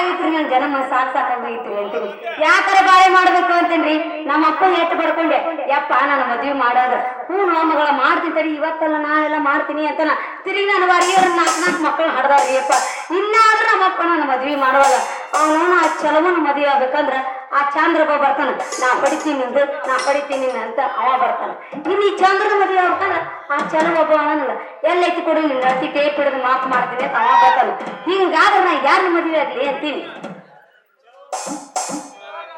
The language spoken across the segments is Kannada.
ಸಾಕಾಗಿತ್ರಿ ನನ್ ಮನ ಸಾಕ್ ಸಾಕಾಗೈತ್ರಿ ಅಂತೀನಿ. ಯಾಕರ ಬಾಳೆ ಮಾಡ್ಬೇಕು ಅಂತೇನ್ರಿ? ನಮ್ಮ ಅಪ್ಪ ಎಟ್ಟು ಪಡ್ಕೊಂಡೆ. ಯಪ್ಪ, ನಾನು ಮದ್ವಿ ಮಾಡೋದು. ಹ್ಞೂ ನೋಮಗಳ ಮಾಡ್ತೀನಿ ತಡಿ. ಇವತ್ತಲ್ಲ ನಾಳೆಲ್ಲ ಮಾಡ್ತೀನಿ ಅಂತ ನಾ ತಿರುಗಿ ನನ್ನ ವಾರಿಯವ್ರ ನಾಲ್ಕು ನಾಲ್ಕು ಮಕ್ಕಳು ಹಡ್ದಾರ್ರಿ ಯಪ್ಪ ಇನ್ನಾದ್ರೂ ನಮ್ಮಪ್ಪ ನನ್ನ ಮದ್ವಿ ಮಾಡೋಲ್ಲ ಅವನು ಆ ಚಲವನ ಮದ್ವೆ ಆಗ್ಬೇಕಂದ್ರ ಆ ಚಾಂದ್ರಪ್ಪ ಬರ್ತಾನ. ನಾ ಪಡಿತೀನಿ ನಿಂದು ನಾ ಪಡಿತೀನಿ ಅಂತ ಅವ ಬರ್ತಾನ. ಇನ್ನು ಈ ಚಂದ್ರನ ಮದುವೆ ಆಗ್ಬೇಕಂದ್ರ ಆ ಚಲವ ಒಬ್ಬ ಅವನಲ್ಲ ಎಲ್ಲೈತಿ ಕೊಡು ನಿನ್ನ ಅತಿ ಟೇಪ್ ಹಿಡಿದು ಮಾತು ಮಾಡ್ತೀನಿ ಅಂತ ಅವ ಬರ್ತಾನ. ಹಿಂಗಾದ್ರೆ ನಾ ಯಾರ ಮದುವೆ ಆಗ್ಲಿ ಅಂತೀನಿ.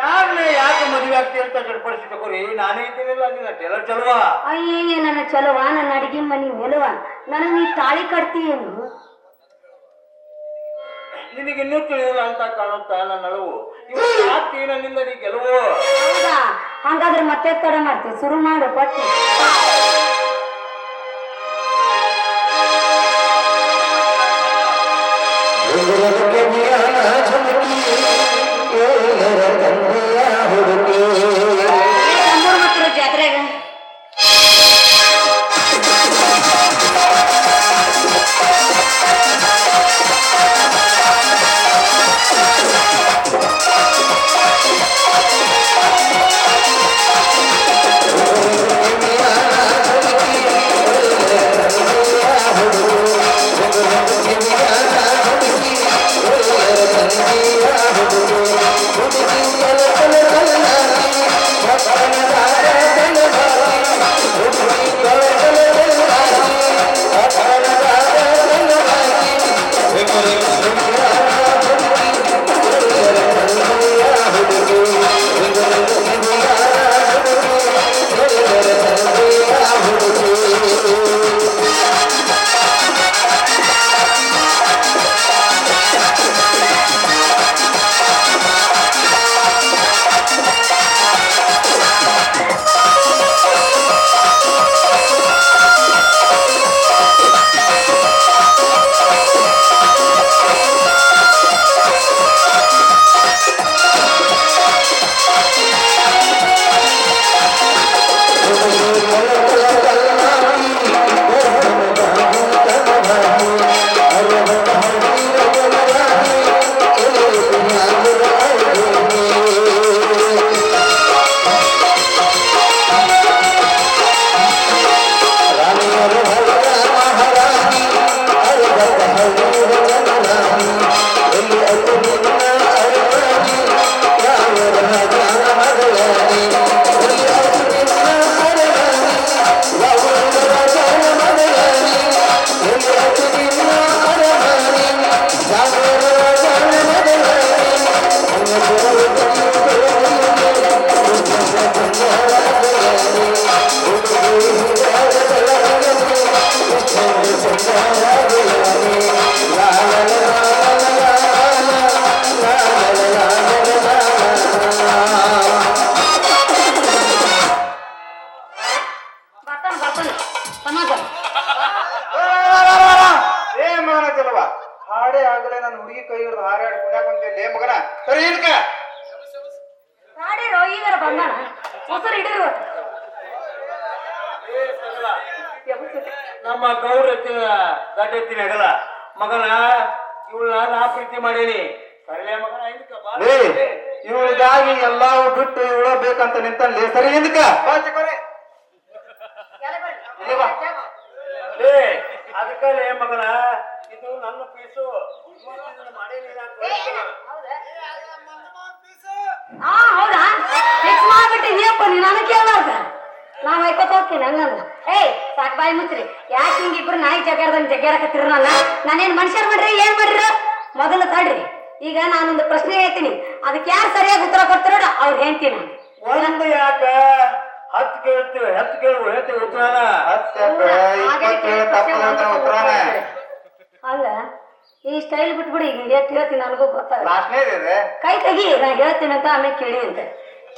ಯಾರನ್ನೇ ಯಾಕೆ ಮದುವೆ ಆಗ್ತಿ ಅಂತ ಚಡ್ಪಡಿಸಿ ತಗೋರಿ ನಾನೇ ಇದ್ದೀನಿಲ್ಲ ನಿನ್ನ ಟೆಲರ್ ಚಲ್ವಾ? ಅಯ್ಯಯ್ಯ ನನ್ನ ಚಲವ ನನ್ನ ಅಡಿಗೆ ಮನಿ ನಿಲುವ ನನಗೆ ನೀ ತಾಳಿ ಕಟ್ತೀಯೇನು? ನಿನಗೆ ಇನ್ನೂ ತಿಳಿದಿಲ್ಲ ಅಂತ ಕಾಣುತ್ತಾ ನನ್ನ ಅಳವು? ಇವತ್ತು ನೀ ಗೆಲುವು. ಹೌದಾ? ಹಂಗಾದ್ರೆ ಮತ್ತೆ ತಡ ಮಾಡ್ತೀವಿ ಶುರು ಮಾಡು ಪಟ್ಟಿ. ನಮ್ಮೂರ್ ನಮ್ಮ ಗೌರ ದಟ್ಟೆತ್ತಿನ ಹೆಗಲ ಮಗನ ಇವಳನ್ನ ನಾ ಪ್ರೀತಿ ಮಾಡೇನಿ. ಮಗನ ಇವಳಿಗಾಗಿ ಎಲ್ಲಾವು ಬಿಟ್ಟು ಇವಳ ಬೇಕಂತ ನಿಂತಲ್ಲಿ ಸರಿ ಹಿಂದಕ? ಅದಕ್ಕಲ್ಲೇ ಮಗನ ಇದು ನನ್ನ ಪೀಸು. ಮಾಡೇನಿ ಹೌದಾ? ನೀ ನನಗೆ ಕೇಳಾರ್ದ ನಾ ಐಕೋತ ಹೋಗ್ತೀನಿ ಹಂಗಂದ್ರ. ಏಯ್ ಸಾಕ್ ಬಾಯಿ ಮುಚ್ಚ್ರಿ. ಯಾಕೆ ಹಿಂಗ ಇಬ್ರು ನಾಯಿ ಜಗ್ಗಾಡ್ದಂಗ್ ಜಗ್ಗಾಡಕತ್ತಿರ ನನ್ನ? ನಾನೇನ್ ಮನುಷ್ಯರ್ ಮಾಡ್ರಿ ಏನ್ ಮಾಡ್ರಿ? ಮೊದಲು ತಡ್ರಿ. ಈಗ ನಾನೊಂದು ಪ್ರಶ್ನೆ ಹೇಳ್ತೀನಿ. ಅದಕ್ಕೆ ಯಾರು ಸರಿಯಾಗಿ ಉತ್ತರ ಕೊಡ್ತಾರೋ ಅವ್ರು ಹೇಳ್ತೀನಿ ಒಂದು ಯಾಕ? ಹತ್ತು ಕೇಳ್ತೀವಿ ಹತ್ತು ಕೇಳುವ ಹೇಳ್ತೀವಿ ಉತ್ತರಾನ. ಅಲ್ಲ ಈ ಸ್ಟೈಲ್ ಬಿಟ್ಬಿಡಿ ಈಗ ಎಷ್ಟು ಹೇಳ್ತೀನಿ ನನಗೂ ಗೊತ್ತಾಗ ಕೈ ತೆಗಿ ನಾ ಹೇಳ್ತೀನಿ ಅಂತ ಆಮೇಲೆ ಕೇಳಿ ಅಂತ.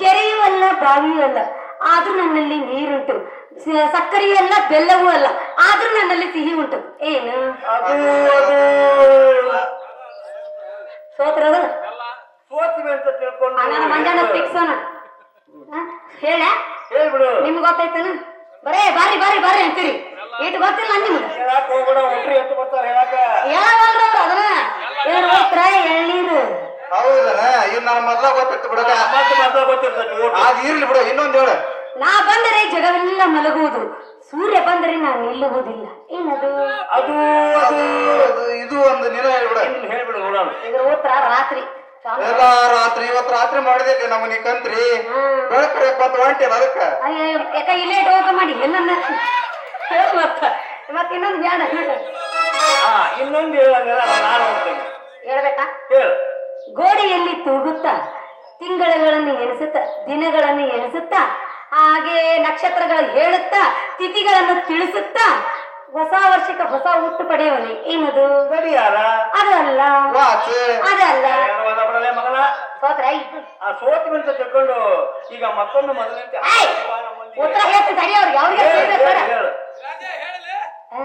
ಕೆರೆಯೂ ಅಲ್ಲ ಬಾವಿಯೂ ಅಲ್ಲ. ಆದ್ರೂ ನನ್ನಲ್ಲಿ ನೀರುಂಟು. ಸಕ್ಕರೆಯೂ ಅಲ್ಲ ಬೆಲ್ಲವೂ ಅಲ್ಲ. ಆದ್ರೂ ನನ್ನಲ್ಲಿ ಸಿಹಿ ಉಂಟು. ಏನು? ಸೋತ್ರ ಮಂಜಾನ ಫಿಕ್ಸ್ ಹೇಳ. ನಿಮ್ಗೆ ಗೊತ್ತಾಯ್ತಾನ? ಬರೇ ಬಾರಿ ಬಾರಿ ಬಾರಿ ಅಂತೀರಿ. ಇಟ್ಟು ಗೊತ್ತಿಲ್ಲ ನಿಮ್ಗೆ. ಹೇಳವಲ್ರ. ಮೊದ್ಲ ಗೊತ್ತಿತ್ತು ಬಿಡಗ ಮತ್ತೆ ಮಾತ್ರ ಗೊತ್ತಿರ್ತೈತಿ ಊಟ ಅದ್ ಇರ್ಲಿ ಬಿಡು ಇನ್ನೊಂದು ಹೇಳು. ನಾ ಬಂದರೆ ಜಗವೆಲ್ಲ ಮಲಗುವುದು. ಸೂರ್ಯ ಬಂದರೆ ನಾನು ನಿಲ್ಲುವುದಿಲ್ಲ. ಏನದು? ಅದು ಅದು. ಅದು ಇದು ಒಂದು ನಿನ ಹೇಳ್ಬಿಡ. ಇನ್ನು ಹೇಳ್ಬಿಡು ನೋಡೋಣ. ಇದ್ರ ಉತ್ತರ ರಾತ್ರಿ. ಎಲ್ಲ ರಾತ್ರಿ ಇವತ್ತು ರಾತ್ರಿ ಮಾಡಿದೆ ನಮ್ಗೆ ನೀ ಕಂತ್ರಿ. ಬೆಳಕ ಎಪ್ಪತ್ತು ಹೊಂಟಿಲ್ಲ ಅದಕ್ಕ? ಅಯ್ಯೋ ಯಾಕ ಇಲ್ಲೇ ಟೋಕ ಮಾಡಿ ನನ್ನ ಮತ್ತೆ. ಮತ್ತ ಇನ್ನೊಂದು ಬ್ಯಾಡ ಹಾ ಇನ್ನೊಂದು ಹೇಳಂಗಲ್ಲ ನಾನು ಹೋಗ್ತೇನೆ. ಹೇಳ್ಬೇಕಾ? ಹೇಳು. ಗೋಡೆಯಲ್ಲಿ ತೂಗುತ್ತಾ ತಿಂಗಳುಗಳನ್ನು ಎಣಿಸುತ್ತಾ ದಿನಗಳನ್ನು ಎಣಿಸುತ್ತಾ ಹಾಗೆ ನಕ್ಷತ್ರಗಳು ಹೇಳುತ್ತಾ ತಿಥಿಗಳನ್ನು ತಿಳಿಸುತ್ತಾ ಹೊಸ ವರ್ಷಕ್ಕೆ ಹೊಸ ಹುಟ್ಟು ಪಡೆಯುವನೆ ಏನದು? ಗಡಿಯಾರ. ಅದಲ್ಲ. ವಾಚ್. ಅದಲ್ಲ. ಸೋತ್ರ ಆ ತಿಳ್ಕೊಂಡು ಈಗ ಮತ್ತೊಂದು ಮೊದಲಂತೆ ಉತ್ತರ ಹೇಳ್ತು ತಡಿ ಅವ್ರಿಗೆ ಅವ್ರಿಗೆ ಹೇಳ್ಬೇಕು ಬೇಡ. ಹೇಳು ಹ?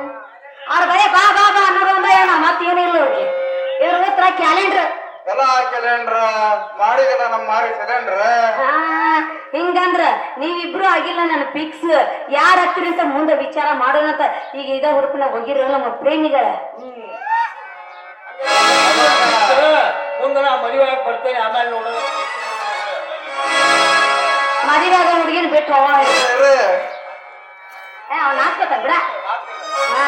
ಅವ್ರ ಬರೇ ಬಾ ಬಾ ಬಾ ಅನ್ನೋದು ಅಂದ್ರೆ ಏನ ಮತ್ತೇನು ಇಲ್ಲ ಅವ್ರಿಗೆ. ಇವ್ರ ಉತ್ತರ ಕ್ಯಾಲೆಂಡರ್ ಎಲ್ಲ ಮಾಡಿದಿಲ್ಲ ಮಾರಿ ಹಿಂಗಂದ್ರ ನೀವಿಬ್ರು ಆಗಿಲ್ಲ ನನ್ನ ಫಿಕ್ಸ್ ಯಾರ ಹತ್ತಿರ ಮುಂದೆ ವಿಚಾರ ಮಾಡೋಣ ಅಂತ ಈಗ ಇದ ಹುಡುಕನ ಹೋಗಿರೋ ನಮ್ಮ ಪ್ರೇಮಿಗಳ. ಮುಂದೆ ನಾ ಮದುವೆ ಆಗಿ ಬರ್ತೇನೆ ಆಮೇಲೆ ನೋಡೋಣ ಮದುವೆಯಾಗ ಹುಡುಗಿನ ಬಿಟ್ಟು ಹೋಗ ಅವ್ನ ಹಾಕ್ಬೇಕ ಬಿಡ. ಹಾ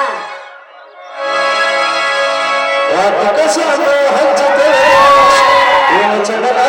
ಿ. చెడల